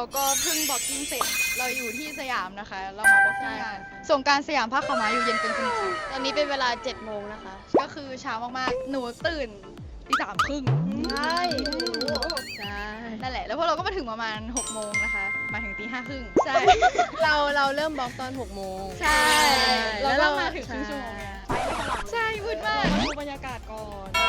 นะคะเราก็เพิ่งบล็อกกิ้งเสร็จ เราอยู่ที่สยามนะคะ เรามาบล็อกกิ้งงานส่งกรารสยามภาคขาวม้าอยู่เย็นเป็นสนิทค่ะตอนนี้เป็นเวลา7โมงนะคะ ก็คือเช้ามากๆ หนูตื่นตีสามครึ่งใช่ใช่ นั่นแหละ แล้วพวกเราก็มาถึงประมาณ6โมงนะคะ มาถึงตีห้าครึ่งใช่ เราเราเริ่มบล็อกตอน6โมงใช่แล้แล้ววเราเรามาถึงครึ่งชั่วโมงเนี่ยใช่วุ่นมากมาดูบรรยากาศก่อนแต่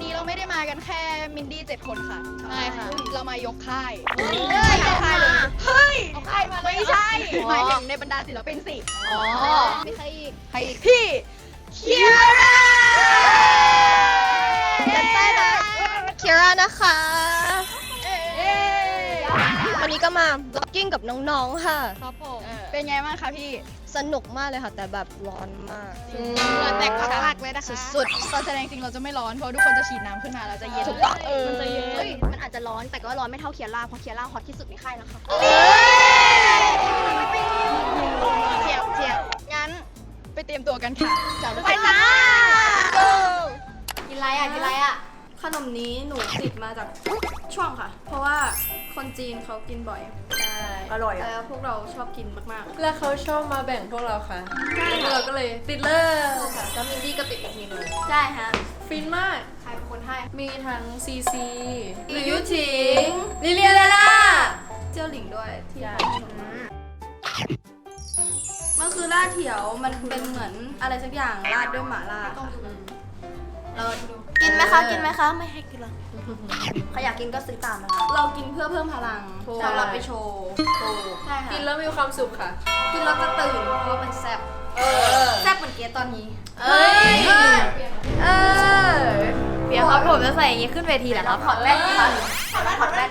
วันนี้เราไม่ได้มากันแค่มินดี้เจ็ดคนค่ะใช่ค่ะ เรามายกค่ายเฮ้ยยกค่ายเลยเฮ้ยเอาค่ายมาเลยไม่ใช่อ๋อหมายถึงในบรรดาศิลปินสิอ๋อมีใครอีกใครอีกพี่เคียร่าจัดไปนะเคียร่านะคะวันนี้ก็มาบล็อกกิ้งกับน้องๆค่ะครับผม เป็นไงบ้างคะพี่ สนุกมากเลยค่ะ แต่แบบร้อนมากเหงื่อแตกพักๆเลยนะคะ สุดตอนแสดงจริงเราจะไม่ร้อนเพราะทุกคนจะฉีดน้ำขึ้นมาเราจะเย็นถูกต้องเออมันจะเย็นเฮ้ยมันอาจจะร้อนแต่ก็ร้อนไม่เท่าเคียร่าเพราะเคียร่าฮอตที่สุดในค่ายแล้วค่ะเทียบเทียบงั้นไปเตรียมตัวกันค่ะจับไปจ้า Go กินไรอะกินไรอะ ขนมนี้หนูติดมาจากช่วงค่ะ เพราะว่าคนจีนเขากินบ่อยใช่อร่อยแล้วพวกเราชอบกินมากแล้วเขาชอบมาแบ่งพวกเราค่ะๆใช่พวกเราก็เลยติดเลยค่ะแล้วมินดี้ก็ติดอีกทีหนึงใช่ฮะฟินมาก ใครเป็นคนให้มีทั้งซีซีหรือยุถิงลิเลียลาล่า เจ้าหลิงด้วยที่ให้หนูมามันคือราดเถียวมันเป็นเหมือนอะไรสักอย่างราดด้วยหม่าล่าเราดู กินไหมคะ กินไหมคะ ไม่ให้กินหรอกใครอยากกินก็ซื้อตามนะคะ เรากินเพื่อเพิ่มพลังสำหรับไปโชว์ใช่ค่ะกินแล้วมีความสุขค่ะ กินแล้วก็ตื่น เพราะว่ามันแซ่บแซ่บเหมือนเกี๊ยวตอนนี้ เอ้ย เออเดี๋ยวครับผมจะใส่อย่างนี้ขึ้นเวทีแหละครับ ถอดแว่นดีกว่าถอดแว่นถอดแว่น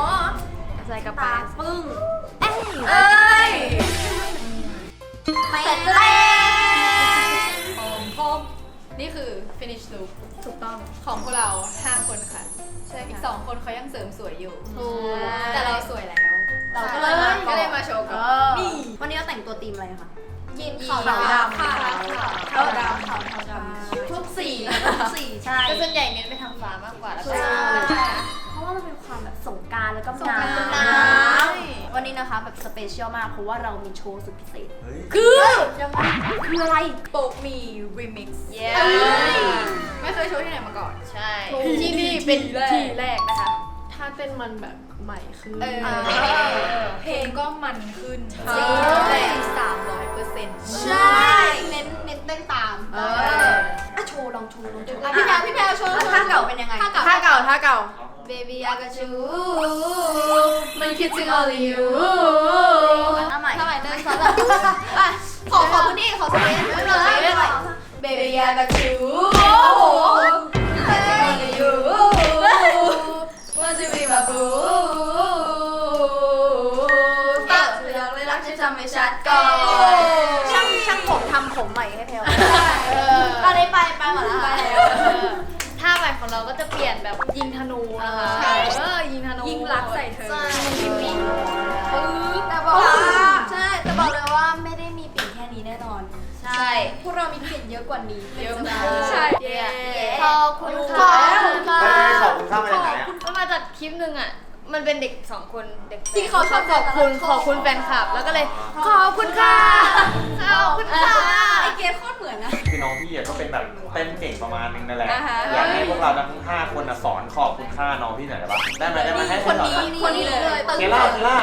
ใ finish look ถูกต้อง ของพวกเรา 5 คนค่ะ ใช่อีก2คนเขายังเสริมสวยอยู่ ถูก แต่เราสวยแล้วเราก็เลยมาก็เลยมาโชว์กับนี่ วันนี้เราแต่งตัวธีมอะไรคะยินขาวขาวดำขาวขาวดำดำขาวดำขาวดำ ทุกสีทุกสีใช่ ก็ส่วนใหญ่เน้นไปทางฟ้ามากกว่าแล้วก็ใช่ เพราะว่ามันเป็นความแบบสงกรารแล้วก็สงกรานต์ น้ำวันนี้นะคะแบบสเปเชียลมากเพราะว่าเรามีโชว์สุดพิเศษคือยังไง คืออะไร โปกมี remix เย้ ไม่เคยโชว์ที่ไหนมาก่อน ใช่ ที่นี่เป็นที่แรกนะคะ ถ้าเต้นมันแบบใหม่ขึ้นเออเพลงก็มันขึ้นใช่สามร้อยเปอร์เซ็นต์ใช่เน้นเน้นเต้นตามเอออะโชว์ลองโชว์ลองโชว์อะพี่แพรพี่แพรโชว์ท่าเก่าเป็นยังไงท่าเก่าท่าเก่าท่าเก่า Baby I got you มันคิดถึง only you ท่าใหม่ท่าใหม่เดินสองสามอะ ขอขอพื้นที่ขอสเปซไม่เป็นไร Baby I got you โอ้โห only you Want to be my boo ตัดเรื่องเลยรักฉันทำให้ชัดก่อนช่างช่างผมทำผมใหม่ให้แพลวตอนนี้ไปไปหมดแล้วท่าใหม่ของเราก็จะเปลี่ยนแบบยิงธนูนะคะใช่เออยิงธนูยิงรักใส่เธอใช่แต่บอก ใช่ พวกเรามีเปลี่ยนเยอะกว่านี้เยอะมากใช่ เย้ขอบคุณขค่ะอบคุณค่ะไม่ได้ขอบคุณข้ามมาจากไหนอะ มันมาจากคลิปหนึ่งอะ มันเป็นเด็กสองคนเด็กที่เขาชอบขอบคุณขอบคุณแฟนคลับ แล้วก็เลยขอบคุณค่ะขอบคุณค่ะ ไอเกดโคตรเหมือนนะ คือน้องพี่อะก็เป็นแบบเต้นเก่งประมาณนึงนั่นแหละ อ่าฮะ อยากให้พวกเราทั้งห้าคนอะสอนขอบคุณค่าน้องพี่หน่อยได้ปะได้ไหมได้ไหมให้คให้นสอนนี้นะคนนี้เลยตึงเคล่าเคล่า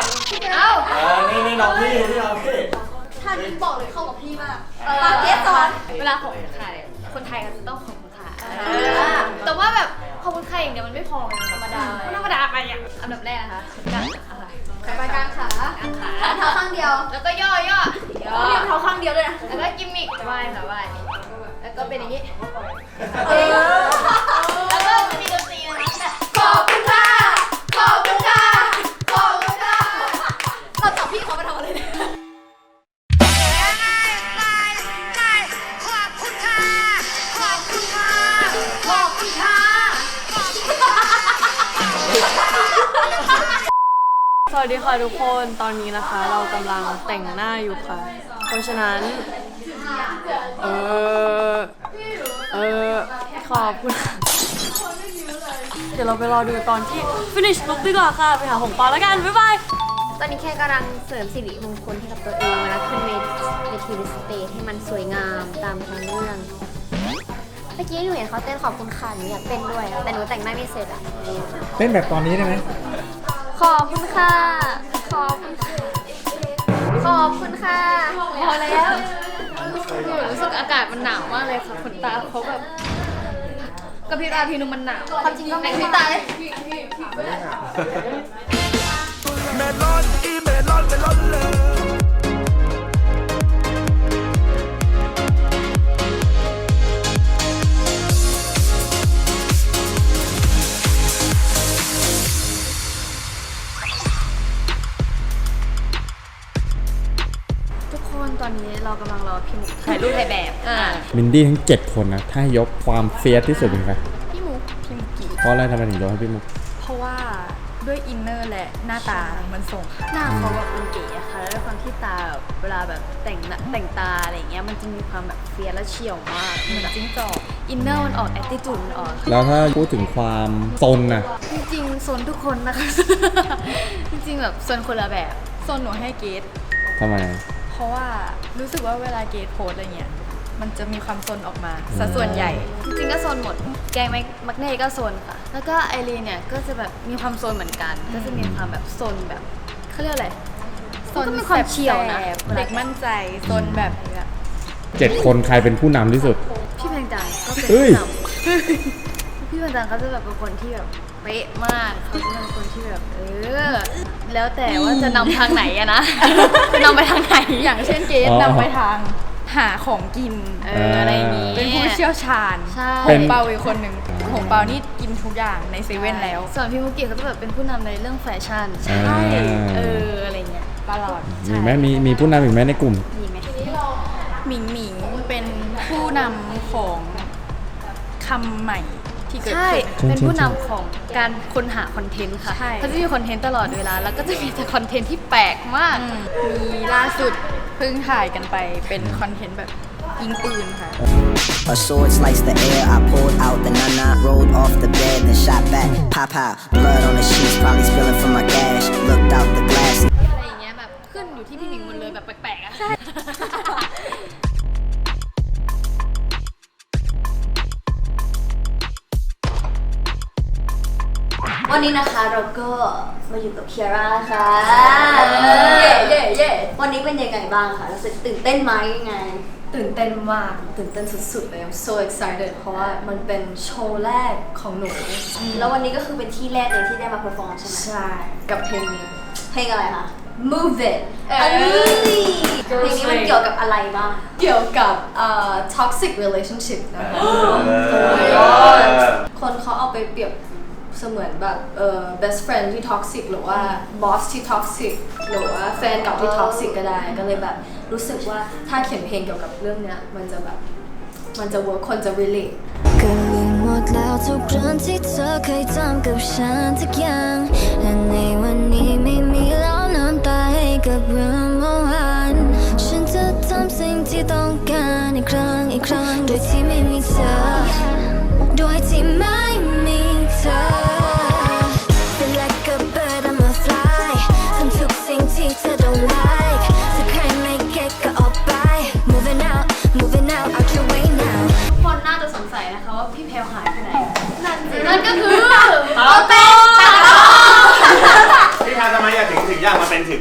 เอ้า เออนี่นี่น้องพี่นี่น้องพี่ ท่านี้บอกเลยเข้ากับ พี่มากเออปาเกดสอนเวลาขอบคุณค่ะเนี่ยคนไทยก็จะต้องขอบคุณค่ะอ่าเออแต่ว่าแบบขอบคุณค่ะอย่างเดียวมันไม่พอไงธรรมดาธรรมดาไปอะอันดับแรกนะคะการอะไรไปกลางขากางขาเท้าข้างเดียวแล้วก็ย่อย่อย่อ เรียกเท้าข้างเดียวเลยนะ แล้วก็กิมมิกไหว้ค่ะไหว้แล้วก็เป็นอย่างนี้ เออ ทุกคนตอนนี้นะคะ เรากำลังแต่งหน้าอยู่ค่ะ เพราะฉะนั้น เออ เออ ขอบคุณค่ะเดี๋ยวเราไปรอดูตอนที่ finish look ดีกว่าค่ะ ไปหาหงเปาแล้วกัน บ๊ายบาย ตอนนี้แค่กำลังเสริมสิริมงคลให้กับตัวเองแล้วขึ้นเวเวทีสเตจให้มันสวยงามตามทางเรื่อง เมื่อกี้หนูเห็นเขาเต้นขอบคุณค่ะหนูอยากเต้นด้วย แต่หนูแต่งหน้าไม่เสร็จอะเต้นแบบตอนนี้ได้ไหมขอบคุณค่ะ ขอบคุณค่ะขอบคุณค่ะพอแล้วหนูรู้สึกอากาศมันหนาวมากเลยค่ะขนตาเขาแบบกระพริบตาทีนึงมันหนาวความจริงก็ไม่กระพริบตาเลยทุก ถ่ายรูปถ่ายแบบอ่ามินดี้ทั้ง 7 คนนะ ถ้ายกความเฟียสที่สุดเป็นใครพี่หมุกพี่หมุกกี้เพราะอะไรทำไมถึงยกให้พี่มุก เพราะว่าด้วยอินเนอร์และหน้าตามันส่งค่ะหน้าเขาแบบเป็นเก๋อะค่ะแล้วด้วยความที่ตาแบบเวลาแบบแต่งหน้าแต่งตาอะไรอย่างเงี้ยมันจะมีความแบบเฟียสและเฉียวมากเหมือนจิ้งจอกอินเนอร์มันออกแอตติจูดมันออกแล้วถ้าพูดถึงความซนนะจริงๆโซนทุกคนนะคะ จริงๆแบบโซนคนละแบบโซนหนูให้เกตทำไมเพ ราะว่ารู้สึกว่าเวลาเกตโพสอะไรเงี้ยมันจะมีความโซนออกมาซะส่วนใหญ่ จริงๆก็โซนหมด แกงแมกมักเน่ก็โซนค่ะ แล้วก็ไอรีนเนี่ยก็จะแบบมีความโซนเหมือนกัน ก็จะมีความแบบโซนแบบเขาเรียกอะไรโซนมีความเฉียวนะเด็กมั่นใจซนแบบนี้อะ7คนใครเป็นผู้นำที่สุด พี่แพงจังก็เป็นเฮ้ยผู้นำพี่แพงจังเขาจะแบบเป็นคนที่แบบเป๊ะมากเขาจะเป็นคนที่แบบเออ แล้วแต่ว่าจะนำทางไหนอะนะจะนำไปทางไหนอย่างเช่นเกสอ๋อนำไปทางหาของกิน เอออะไรอย่างงี้ เป็นผู้เชี่ยวชาญใช่ หงเปาอีกคนหนึ่งหงเปานี่กินทุกอย่างในเซเว่นแล้ว ส่วนพี่มุกกี้เขาจะแบบเป็นผู้นำในเรื่องแฟชั่นอ่าใช่ เอออะไรเงี้ยตลอดมีไหมมีมีผู้นำอีกไหมในกลุ่ม มีไหมหมิงหมิงเป็นผู้นำของคำใหม่ ที่เกิดใช่ขึ้น เป็นผู้นำของการค้นหาคอนเทนต์ค่ะใช่ เขาจะมีคอนเทนต์ตลอดเวลา แล้วก็จะมีแต่คอนเทนต์ที่แปลกมากอืมมีล่าสุดเพิ่งถ่ายกันไปเป็นคอนเทนต์แบบยิงปืนค่ะ A sword sliced the air. I pulled out the nana, rolled off the bed, then shot back. Pop out, blood on the sheets, probably spilling from my gash. Looked out the glass. อะไรอย่างเงี้ยแบบขึ้นอยู่ที่พี่หมิงหมดเลยแบบแปลกๆอะ วันนี้นะคะเราก็มาอยู่กับเคียร่าค่ะเย่เย่เย่วันนี้เป็นยังไงบ้างคะรู้สึกตื่นเต้นไหมยังไง ตื่นเต้นมากตื่นเต้นสุดๆเลย I'm so excited เพราะว่ามันเป็นโชว์แรกของหนู แล้ววันนี้ก็คือเป็นที่แรกเลยที่ได้มาเพอร์ฟอร์มใช่ไหมใช่ กับเพลงนี้เพลงอะไรคะ Move It เอออันนี้เพลงนี้มันเกี่ยวกับอะไรบ้าง เกี่ยวกับเอ่อ toxic relationship นะคะคนเขาเอาไปเปรียบ เสมือนแบบเอ่อ best friend ที่ toxic หรือว่า boss ที่ toxic หรือว่าแฟนเก่าที่ toxic ก็ได้ก็เลยแบบรู้สึกว่าถ้าเขียนเพลงเกี่ยวกับเรื่องเนี้ยมันจะแบบมันจะ work คนจะ relate ก็ลืมหมดแล้วทุกเรื่องที่เธอเคยทำกับฉันทุกอย่างและในวันนี้ไม่มีแล้วน้ำตาให้กับเรื่องเมื่อวานฉันจะทำสิ่งที่ต้องการอีกครั้งอีกครั้งโดยที่ไม่มีเธอ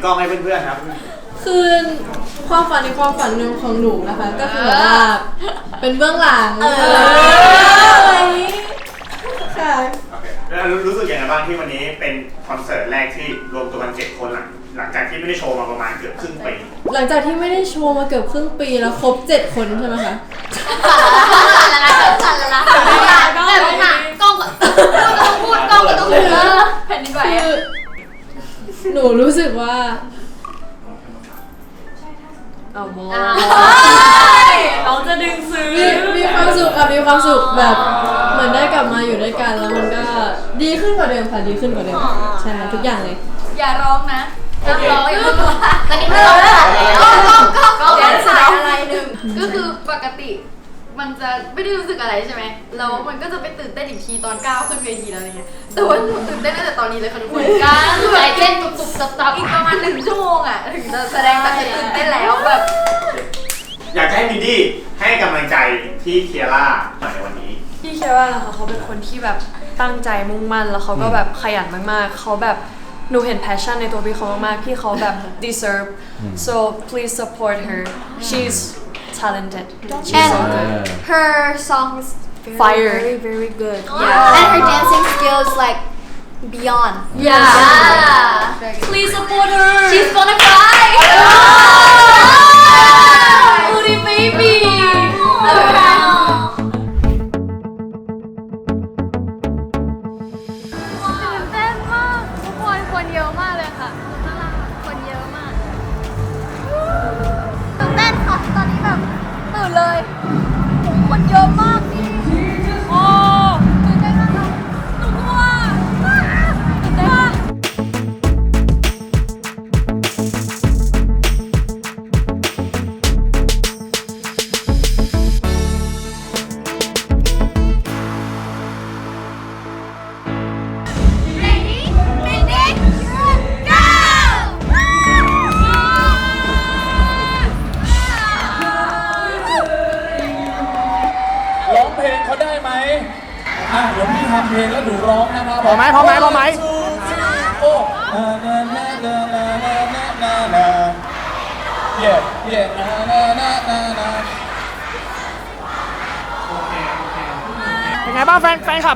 กมาเป็นถือกล้องให้เพื่อนๆครับ คือความฝันในความฝันหนึ่งของหนูนะคะ ก็คือแบบว่าเป็นเบื้องหลังอะไรอย่างนี้ค่ะ โอเคแล้วรู้สึกยังไงบ้างที่วันนี้เป็นคอนเสิร์ตแรกที่รวมตัวกันเจ็ดคนหลังหลังจากที่ไม่ได้โชว์มาประมาณเกือบครึ่งปีหลังจากที่ไม่ได้โชว์มาเกือบครึ่งปีแล้วครบ7คนใช่ไหมคะ สั่นละละสั่นละละ หนูรู้สึกว่าเอาโมเราจะดึงซื้อ มีความสุขค่ะมีความสุขแบบเหมือนได้กลับมาอยู่ด้วยกันแล้วมันก็ดีขึ้นกว่าเดิมค่ะดีขึ้นกว่าเดิมใช่ทุกอย่างเลย อย่าร้องนะนักร้องอย่างนี้ตอนนี้ไม่ต้องสั่นแล้วกล้องกล้องกล้องกล้องเดี๋ยวสายสายอะไรหนึ่งก็คือปกติ มันจะไม่ได้รู้สึกอะไรใช่ไหมแล้วมันก็จะไปตื่นเต้นอีกทีตอนก้าวขึ้นเวทีแล้วอะไรเงี้ยแต่ว่าหนูตื่นเต้นตั้งแต่ตอนนี้เลยค่ะทุกคนการใจเต้นตุบๆตับอีกประมาณหนึ่งชั่วโมงอะถึงจะแสดงแต่ตื่นเต้นแล้วแบบอยากจะให้มินดี้ให้กำลังใจพี่เคียร่าหน่อยในวันนี้ พี่เชื่อว่านะคะเขาเป็นคนที่แบบตั้งใจมุ่งมั่นแล้วเขาก็แบบขยันมากๆเขาแบบหนูเห็น passion ในตัวพี่เขามากๆพี่เขาแบบ deserve so please support her she's talented. She's so good her songs very, Fire. very very good. Yeah. And her dancing skills like beyond. Yeah. please support her. She's gonna cry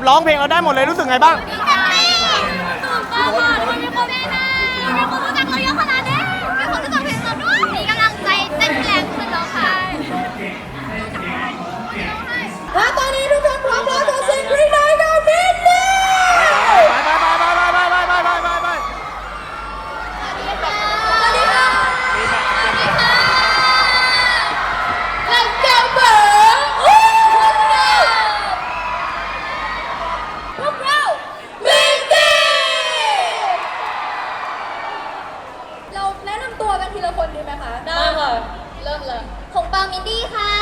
ับร้องเพลงเราได้หมดเลยรู้สึกไงบ้าง ดีใจตื่นเต้มาคนมีคนได้ให้คนรู้จักเราเยอะ เริ่มเลยของปังมินดี้ค่ะ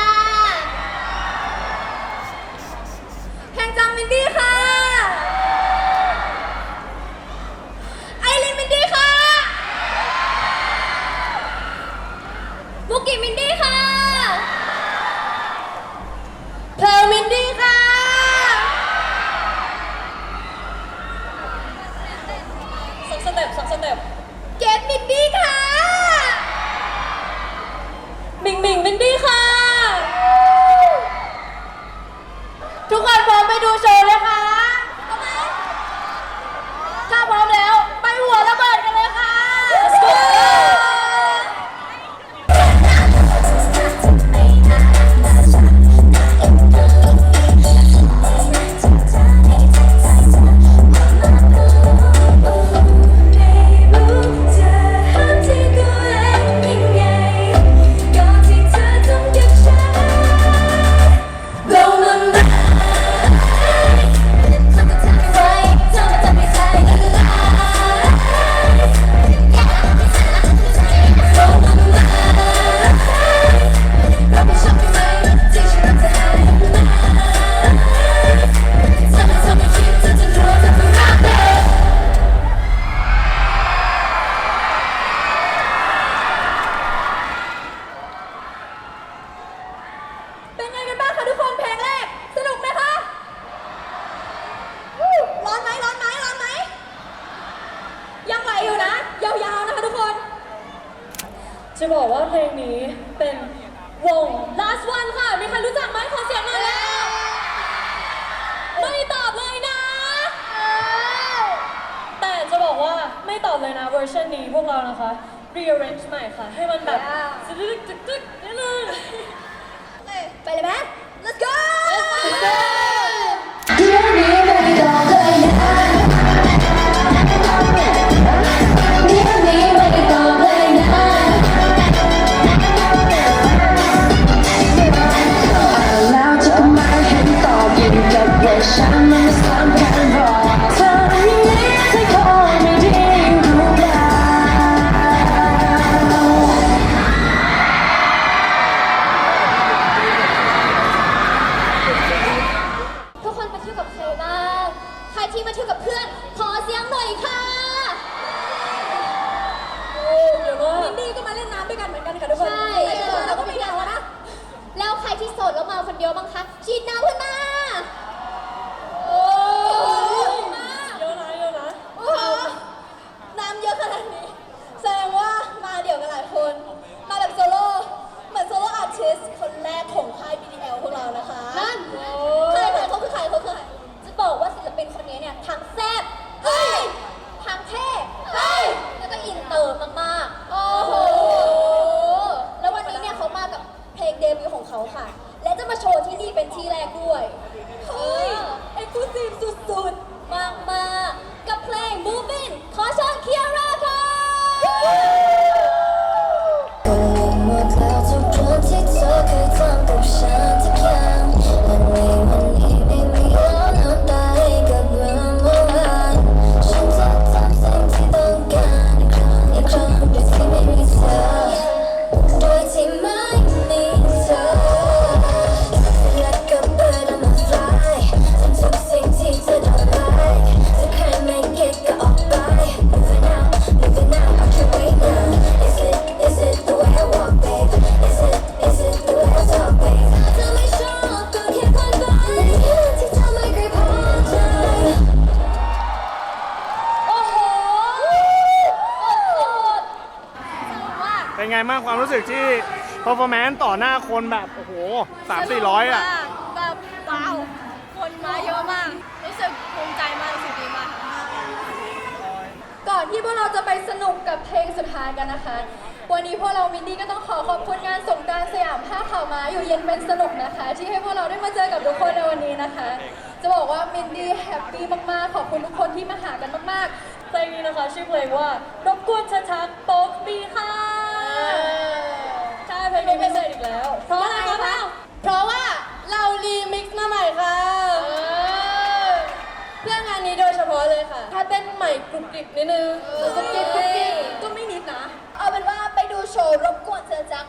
พวกเรานะคะ rearrange ใหม่ค่ะ ให้มันแบบตึกตึกตึกนิดนึงไปเลยไหม let's go let's go ความรู้สึกที่ performance ต่อหน้าคนแบบ โอ้โหสามสี่ร้อยอะ แบบว้าว คนมาเยอะมาก รู้สึกภูมิใจมากรู้สึกดีมากก่อนที่พวกเราจะไปสนุกกับเพลงสุดท้ายกันนะคะ วันนี้พวกเรามินดี้ก็ต้องขอขอบคุณงานสงกรารสยามผ้าขาวม้าอยู่เย็นเป็นสนุกนะคะ ที่ให้พวกเราได้มาเจอกับทุกคนในวันนี้นะคะ จะบอกว่ามินดี้แฮปปี้มากๆ ขอบคุณทุกคนที่มาหากันมากๆเพลงนี้นะคะ ชื่อเพลงว่ารบกวนชักๆโป๊กบีค่ะ ไม่เป็นี้พิเศษอีกแล้ว เพราะอะไรคะเพราะว่าเรารีมิกซ์มาใหม่ค่ะเพื่องานนี้โดยเฉพาะเลยค่ะ ถ้าเต้นใหม่กรุบกริบนิดนึงกรุบกริบกรุบกริบก็ไม่นิดนะ เอาเป็นว่าไปดูโชว์รบกวนเธอจัก